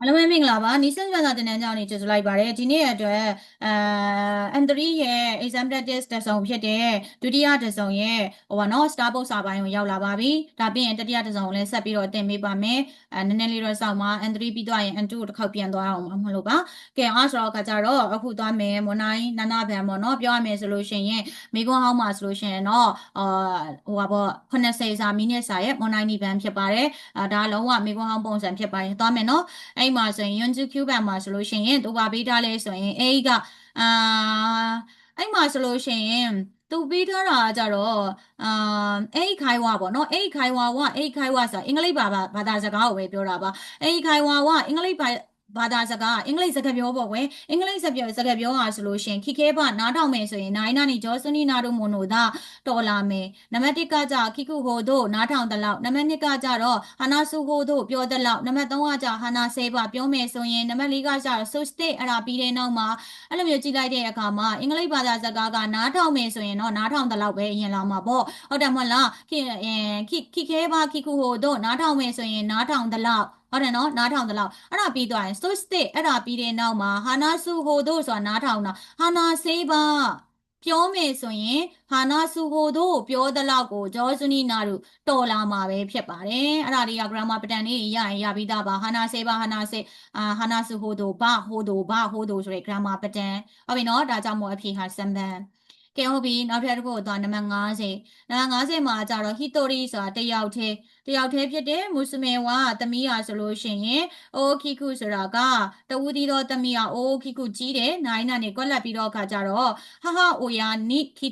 အားလုံးပဲမင်္ဂလာပါနီးစပ်စွာသာတင်တန်းကြောင်းနေကြိုဆိုလိုက်ပါတယ်ဒီနေ့အတွက်အာ N3 ရဲ့ exam practice တစ်စုံဖြစ်တဲ့ဒုတိယတစ်စုံရဲ့ဟိုပါနော် star box စာပိုင်းကိုရောက်လာပါပြီဒါပြီးရင်တတိယတစ်စုံကိုလည်းဆက်ပြီးတော့တင်ပေးပါမယ်အဲနည်းနည်းလေးတော့စောင့်ပါ N3 ပြီးသွားရင် N2 ကိုတစ်ခေါက်ပြန်သွားအောင်မလို့ပါကဲအားဆိုတော့ခါကြတော့အခုသွားမယ်မွန်နိုင်နန္ဒဗန်ပေါ့နော်ပြောရမယ်ဆိုလို့ရှိရင်မိကွန်းဟောင်းမှာဆိုလို့ရှိရင်တော့အာဟိုပါပေါ့80စာမိနစ်စာရဲ့မွန်နိုင်နီဗန်ဖြစ်ပါတယ်အာဒါလုံးဝမိကွန်းဟောင်းပုံစံဖြစ်ပါတယ်သွားမယ်နော်အဲ့မှာဆိုရင် Yunzu Q ဘန်မှာဆိုလို့ရှိရင်သူပါပေးထားလဲဆိုရင်အဲ့ကအာအဲ့မှာဆိုလို့ရှိရင်သူပေးထားတာကြတော့အာအဲ့ခိုင်ဝါပေါ့နော်အဲ့ခိုင်ဝါဝအဲ့ခိုင်ဝါဆိုတာအင်္ဂလိပ်ဘာသာဘာသာစကားကိုပဲပြောတာပါအဲ့ခိုင်ဝါဝအင်္ဂလိပ်ဘာ ဘာသာစကားအင်္ဂလိပ်စကားပြောပေါ့ကွယ်အင်္ဂလိပ်စကားပြောစကားပြောဟာဆိုလို့ရှင်ခိခဲပနားထောင်မယ်ဆိုရင်နိုင်နာနီဂျောစနီနာတို့မွန်တို့သာတော်လာမယ်နံပါတ်1ကကြခိခုဟိုတို့နားထောင်တလောက်နံပါတ်2ကကြတော့ဟာနာစုဟိုတို့ပြောတလောက်နံပါတ်3ကကြဟာနာဆေးပါပြောမယ်ဆိုရင်နံပါတ်4ကကြတော့ so state အဲ့ဒါပြီးတဲ့နောက်မှာအဲ့လိုမျိုးကြည့်လိုက်တဲ့အခါမှာအင်္ဂလိပ်ဘာသာစကားကနားထောင်မယ်ဆိုရင်တော့နားထောင်တလောက်ပဲအရင်လောက်မှာပေါ့ဟုတ်တယ်မဟုတ်လားခိခိခိခဲပါခိခုဟိုတို့နားထောင်မယ်ဆိုရင်နားထောင်တလောက် ဟုတ်တယ်နော်နားထောင်တလောက်အဲ့ဒါပြီးသွားရင် so state အဲ့ဒါပြီးတဲ့နောက်မှာဟာနာစုဟိုတို့ဆိုတာနားထောင်တာဟာနာဆေးပါပြောမယ်ဆိုရင်ဟာနာစုဟိုတို့ပြောတဲ့လောက်ကိုဂျောစနီနာတို့တော်လာမှာပဲဖြစ်ပါတယ်အဲ့ဒါတွေက grammar pattern လေးရရင်ရပြီးသားပါဟာနာဆေးပါဟာနာဆေးအာဟာနာစုဟိုတို့ဘာဟိုတို့ဘာဟိုတို့ဆိုတဲ့ grammar pattern ဟုတ်ပြီနော်ဒါကြောင့်မို့အဖြေဟာစံပန် ကဲဟုတ်ပြီနောက်ထပ်တစ်ခုတော့နံပါတ်50နံပါတ်50မှာကျတော့ history ဆိုတာတယောက်တည်းတယောက်တည်းဖြစ်တဲ့မွတ်စလင်ဝါသမီးဟာဆိုလို့ရှိရင်အိုခိခုဆိုတာကတဝူဒီတော့သမီးဟာအိုခိခုကြီးတယ်နိုင်နာနေကွက်လက်ပြီးတော့အခါကျတော့ဟာဟာအိုယာနိခိ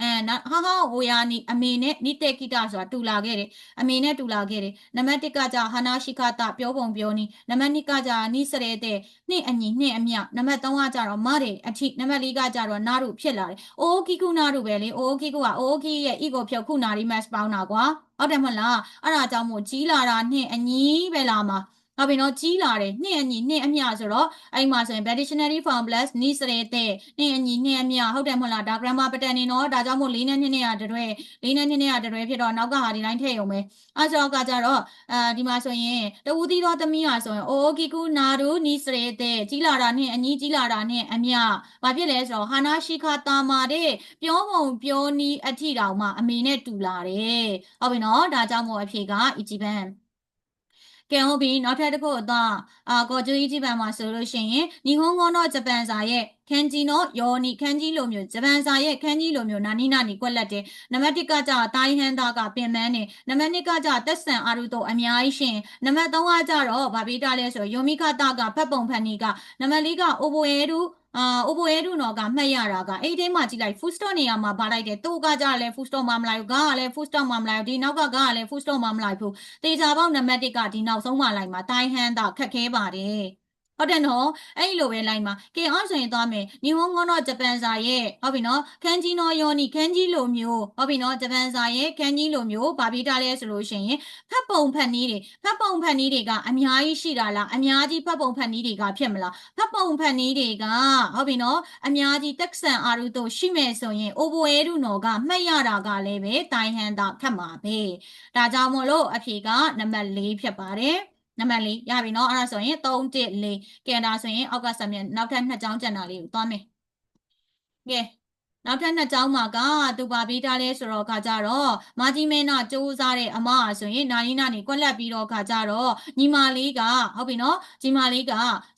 အဲဟာဟာဟိုယာနီအမေနဲ့နိတေကိတဆိုတာတူလာခဲ့တယ်အမေနဲ့တူလာခဲ့တယ်နံပါတ်1ကကြဟာနာရှိခတာပြောပုံပြောနီနံပါတ်2ကကြနိစရဲတဲ့နှင့်အညီနှင့်အမြနံပါတ်3ကကြတော့မတယ်အထိနံပါတ်4ကကြတော့နာရုဖြစ်လာတယ်အိုးခိကုနာရုပဲလေအိုးခိကုကအိုးခိရဲ့ ego ဖြုတ်ခုနာရီမတ်ပေါင်းတာကွာဟုတ်တယ်မဟုတ်လားအဲ့ဒါကြောင့်မို့ကြီးလာတာနှင့်အညီပဲလာမှာ ဟုတ်ပြီနော်ကြီးလာတယ်နှစ်အညီနှစ်အမျှဆိုတော့အဲ့မှာဆိုရင် dictionary form plus နိစရဲတဲ့နှစ်အညီနှစ်အမျှဟုတ်တယ်မဟုတ်လားဒါ grammar pattern နေနော်ဒါကြောင့်မို့လေးနဲ့နှစ်နဲ့ရတရွဲလေးနဲ့နှစ်နဲ့ရတရွဲဖြစ်တော့နောက်ကဟာဒီတိုင်းထည့်ရုံပဲအဲဆိုတော့ကကြတော့အဲဒီမှာဆိုရင်တဝူသီတော့သမီးဟာဆိုရင်အိုကီကူနာရူနိစရဲတဲ့ကြီးလာတာနှစ်အညီကြီးလာတာနှစ်အမျှဘာဖြစ်လဲဆိုတော့ဟာနာရှိခတာမာတဲ့ပြောပုံပြောနီးအထီတောင်မှအမေနဲ့တူလာတယ်ဟုတ်ပြီနော်ဒါကြောင့်မို့အဖြေကအီဂျီပန် ကဲဟုတ်ပြီနောက်ထပ်တစ်ခုအတော့အာကော်ကျူကြီးဂျပန်မှာဆိုလို့ရှိရင်နီဟွန်ဂွန်တော့ဂျပန်စာရဲ့ခန်းကြီးနော်ယောနီခန်းကြီးလိုမျိုးဂျပန်စာရဲ့ခန်းကြီးလိုမျိုးနာနီနာနီကွက်လက်တယ်နံပါတ်1ကကြတိုင်းဟန်သားကပင်မန်းနေနံပါတ်2ကကြတက်ဆန်အာရုတိုအများကြီးရှင်နံပါတ်3ကကြတော့ဗာဘီတာလဲဆိုယောမီခတာကဖတ်ပုံဖန်နီကနံပါတ်4ကအိုဘိုယေရူ အာအိုဘိုရဲတို့တော့ကမှတ်ရတာကအဲ့ဒီမှာကြည့်လိုက် food store နေရာမှာဗာလိုက်တယ်သူ့ကကြလည်း food store မှာမလိုက်ဘူးကကလည်း food store မှာမလိုက်ဘူးဒီနောက်ကကကလည်း food store မှာမလိုက်ဘူးတေချာပေါက်နံပါတ်1ကဒီနောက်ဆုံးမှလိုက်မှာတိုင်းဟန်တာခက်ခဲပါတယ် ဟုတ်တယ်နော်အဲ့ဒီလိုပဲ line မှာ KR ဆိုရင်သွားမယ်ညဟွန်ငေါတော့ဂျပန်စာရဲ့ဟုတ်ပြီနော်ခန်းကြီးနော်ယောနီခန်းကြီးလိုမျိုးဟုတ်ပြီနော်ဂျပန်စာရဲ့ခန်းကြီးလိုမျိုးဗာပြီးတာလဲဆိုလို့ရှိရင်ဖတ်ပုံဖတ်နည်းတွေဖတ်ပုံဖတ်နည်းတွေကအများကြီးရှိတာလားအများကြီးဖတ်ပုံဖတ်နည်းတွေကဖြစ်မလားဖတ်ပုံဖတ်နည်းတွေကဟုတ်ပြီနော်အများကြီးတက်ဆန်အာရုတို့ရှိမယ်ဆိုရင်အိုဘိုအဲရုနော်ကမှတ်ရတာကလည်းပဲတိုင်ဟန်တာခက်မှာပဲဒါကြောင့်မို့လို့အဖြေကနံပါတ်၄ဖြစ်ပါတယ် နံပါတ်၄ရပြီเนาะအဲ့ဒါဆိုရင်3 1 4ကဲဒါဆိုရင်အောက်ကဆမ်မြန်နောက်ထပ်နှစ်ကြောင်းကျန်တာလေးကိုသွားမယ်ကဲနောက်ထပ်နှစ်ကြောင်းမှာကသူပါပေးထားလဲဆိုတော့ခါကြတော့မာကြီးမင်းနာစူးစားတဲ့အမအဆိုရင်နာနီနာနေကွက်လက်ပြီးတော့ခါကြတော့ညီမလေးကဟုတ်ပြီနော်ညီမလေးက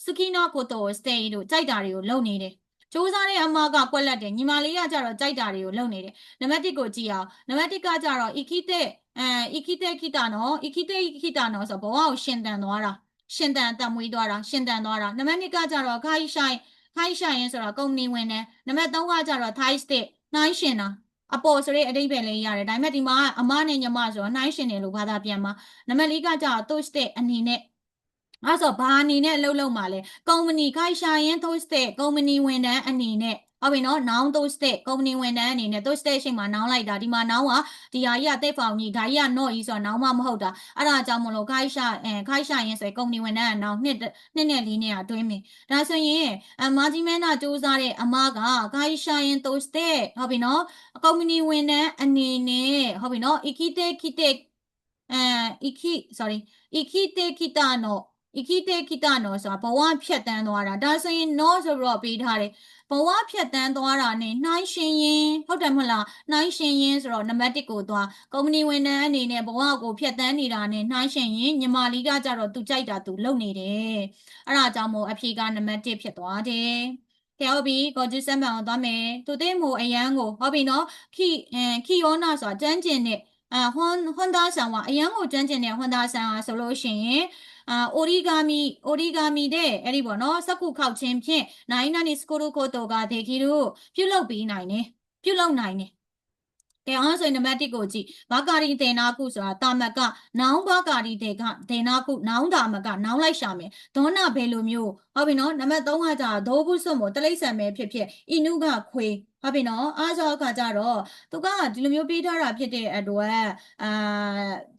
စကီနာကိုတိုစတေးတို့ကြိုက်တာတွေကိုလုပ်နေတယ် စူးစားတဲ့အမကကွက်လက်တယ်ညီမလေးကကြတော့ကြိုက်တာတွေကိုလုပ်နေတယ်နံပါတ်1ကိုကြည့်အောင်နံပါတ်1ကကြတော့ ikite အဲဣခိတေခိတာနော်ဣခိတေခိတာနော်ဆိုဘဝကိုရှင်တန်သွားတာရှင်တန်အသက်မွေးသွားတာရှင်တန်သွားတာနံပါတ်2ကကြတော့ခိုင်းဆိုင်ခိုင်းဆိုင်ရင်ဆိုတော့ကုမ္ပဏီဝင်တယ်နံပါတ်3ကကြတော့ Thai state နှိုင်းရှင်တာအပေါ်ဆိုတဲ့အဓိပ္ပာယ်လေးရတယ်ဒါပေမဲ့ဒီမှာအမနဲ့ညီမဆိုတော့နှိုင်းရှင်တယ်လို့ဘာသာပြန်မှာနံပါတ်4ကကြတော့ Thai state အနေနဲ့ အဲ့ဆိုဘာအနေနဲ့အလုပ်လုပ်မှာလဲကုမ္ပဏီခိုင်းဆိုင်ရင် Thai state ကုမ္ပဏီဝန်ထမ်းအနေနဲ့ဟုတ်ပြီနော် noun to state ကုမ္ပဏီဝန်ထမ်းအနေနဲ့ to state ရှိမှ noun လိုက်တာဒီမှာ noun ကဒီဟာကြီးကတိတ်ဖောင်ကြီးဒါကြီးက not ကြီးဆိုတော့ noun မမဟုတ်တာအဲ့ဒါကြောင့်မလို့ခိုင်းရှာအဲခိုင်းရှာရင်ဆိုရင်ကုမ္ပဏီဝန်ထမ်းက noun နှစ်နှစ်နဲ့လေးနဲ့ကတွင်းမယ်ဒါဆိုရင်အမကြီးမင်းသားစူးစမ်းတဲ့အမကခိုင်းရှာရင် to state ဟုတ်ပြီနော်ကုမ္ပဏီဝန်ထမ်းအနေနဲ့ဟုတ်ပြီနော် ikite kite အဲ iki sorry ikite kita no ဣခိတေခိတနောဆိုတာဘဝဖြတ်တန်းသွားတာဒါဆိုရင်နောဆိုပြီးတော့ပေးထားတယ်ဘဝဖြတ်တန်းသွားတာနဲ့နှိုင်းရှင်ရင်ဟုတ်တယ်မဟုတ်လားနှိုင်းရှင်ရင်ဆိုတော့နံပါတ်1ကိုသွားကုမ္ပဏီဝန်ထမ်းအနေနဲ့ဘဝကိုဖြတ်တန်းနေတာနဲ့နှိုင်းရှင်ရင်ညီမလေးကကြတော့သူကြိုက်တာသူလုပ်နေတယ်အဲ့ဒါကြောင့်မို့အဖြေကနံပါတ်1ဖြစ်သွားတယ်ကဲဟုတ်ပြီကောဂျူစမ်ပန်ကိုသွားမယ်သူသိမို့အရန်ကိုဟုတ်ပြီနော်ခိအမ်ခိယောနာဆိုတာကျန်းကျင်တဲ့အာဟွန်ဟွန်ဒါဆန်ကအရန်ကိုကျန်းကျင်တဲ့ဟွန်ဒါဆန်ဟာဆိုလို့ရှိရင် အာအိုရီဂါမီအိုရီဂါမီတဲ့အဲ့ဒီပေါ့နော်စက္ကူခောက်ခြင်းဖြင့်နိုင်နာနီစကိုရိုကိုတိုကဒေခီတို့ပြုတ်လုပ်ပြီးနိုင်တယ်ပြုတ်လုပ်နိုင်တယ်ကဲအောင်ဆိုရင်နံပါတ်1ကိုကြည့်ဘာကာရီဒေနာကုဆိုတာတာမကနောင်ဘာကာရီဒေကဒေနာကုနောင်တာမကနောင်လိုက်ရှာမယ်ဒေါနာဘယ်လိုမျိုးဟုတ်ပြီနော်နံပါတ်3ကကြာဒိုးဘူးစွတ်မို့တလိမ့်ဆန်ပဲဖြစ်ဖြစ်အီနုကခွေ ဟုတ်ပြီနော်အားကြောအခါကျတော့သူကဒီလိုမျိုးပေးထားတာဖြစ်တဲ့အတွက်အာ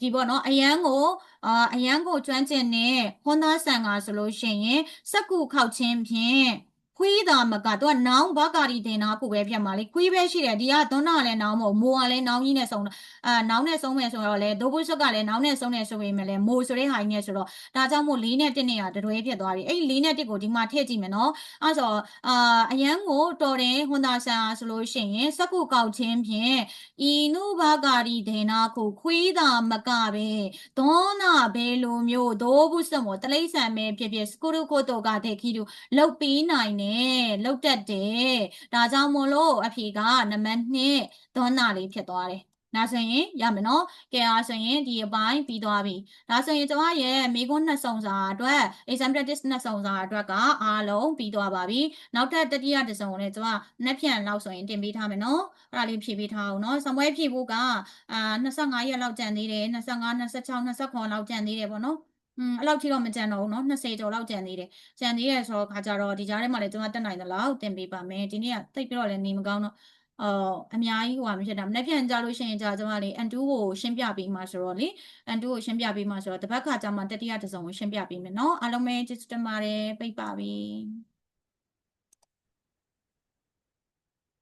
ဒီပေါ့နော်အရန်ကိုအာအရန်ကိုကျွမ်းကျင်တဲ့ဟွန်သားဆန်ကဆိုလို့ရှိရင်စက်ကူခောက်ခြင်းဖြင့် ခွေးတာမကသူကနောင်ဘကာရီတင်နာကိုပဲပြတ်မှာလေခွေးပဲရှိတယ်ဒီကသွန်းနာလည်းနောင်မို့မိုးကလည်းနောင်ကြီးနဲ့ဆုံးတာအာနောင်နဲ့ဆုံးမယ်ဆိုတော့လေဒိုးဘုဆွတ်ကလည်းနောင်နဲ့ဆုံးတယ်ဆိုပေမဲ့လည်းမိုးဆိုတဲ့ဟာကြီးနဲ့ဆိုတော့ဒါကြောင့်မို့၄နဲ့၁နဲ့ကတတွဲဖြစ်သွားပြီအဲ့၄နဲ့၁ကိုဒီမှာထည့်ကြည့်မယ်နော်အဲ့ဆိုအာအရန်ကိုတော်တယ်ဟွန်သားဆန်အားဆိုလို့ရှိရင်စက်ကူကောက်ခြင်းဖြင့်ဤနုဘကာရီဒေနာကိုခွေးတာမကပဲဒေါနာဘယ်လိုမျိုးဒိုးဘုဆွတ်မို့တလိမ့်ဆန်ပဲဖြစ်ဖြစ်စကူရုကိုတိုကတဲ့ခီတူလောက်ပြီးနိုင်တယ်လောက်တတ်တယ်ဒါကြောင့်မို့လို့အဖြေကနံပါတ်2ဒေါနာလေးဖြစ်သွားတယ်ဒါဆိုရင်ရမယ်နော်ကဲအားဆိုရင်ဒီအပိုင်းပြီးသွားပြီဒါဆိုရင်ကျွန်မရဲ့မိခွန်းနှစ်စုံစာအတွက် exam practice နှစ်စုံစာအတွက်ကအားလုံးပြီးသွားပါပြီနောက်ထပ်တတိယတစ်စုံကိုလည်းကျွန်မနှစ်ဖြန်လောက်ဆိုရင်တင်ပေးထားမယ်နော်အဲ့ဒါလေးဖြည့်ပေးထားအောင်နော်စံပွဲဖြည့်ဖို့ကအာ25ရက်လောက်ကြံသေးတယ်25 26 29လောက်ကြံသေးတယ်ပေါ့နော် อืมအဲ့လောက်ထိတော့မကြံတော့ဘူးเนาะ20ကျော်လောက်ကြံသေးတယ်ကြံသေးရဆိုတော့ခါကြတော့ဒီကြားထဲမှာလည်းကျွန်မတက်နိုင်သလောက်တင်ပေးပါမယ်ဒီနေ့ကတိတ်ပြီးတော့လည်းနေမကောင်းတော့အော်အများကြီးဟိုမှာမဖြစ်တာမနေ့ပြန်ကြလို့ရှိရင်ကြာကျွန်မလေး N2 ကိုရှင်းပြပေးမှာဆိုတော့လေ N2 ကိုရှင်းပြပေးမှာဆိုတော့တစ်ပတ်ခါကြာမှတတိယတစ်စုံကိုရှင်းပြပေးမယ်เนาะအားလုံးပဲကျေးဇူးတင်ပါတယ်ပိတ်ပါပြီ